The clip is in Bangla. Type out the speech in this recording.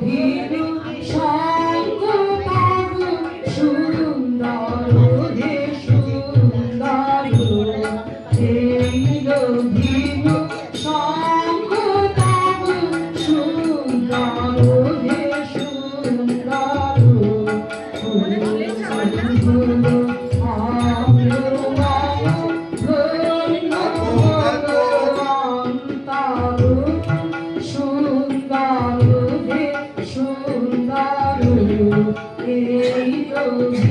Venue Thank you.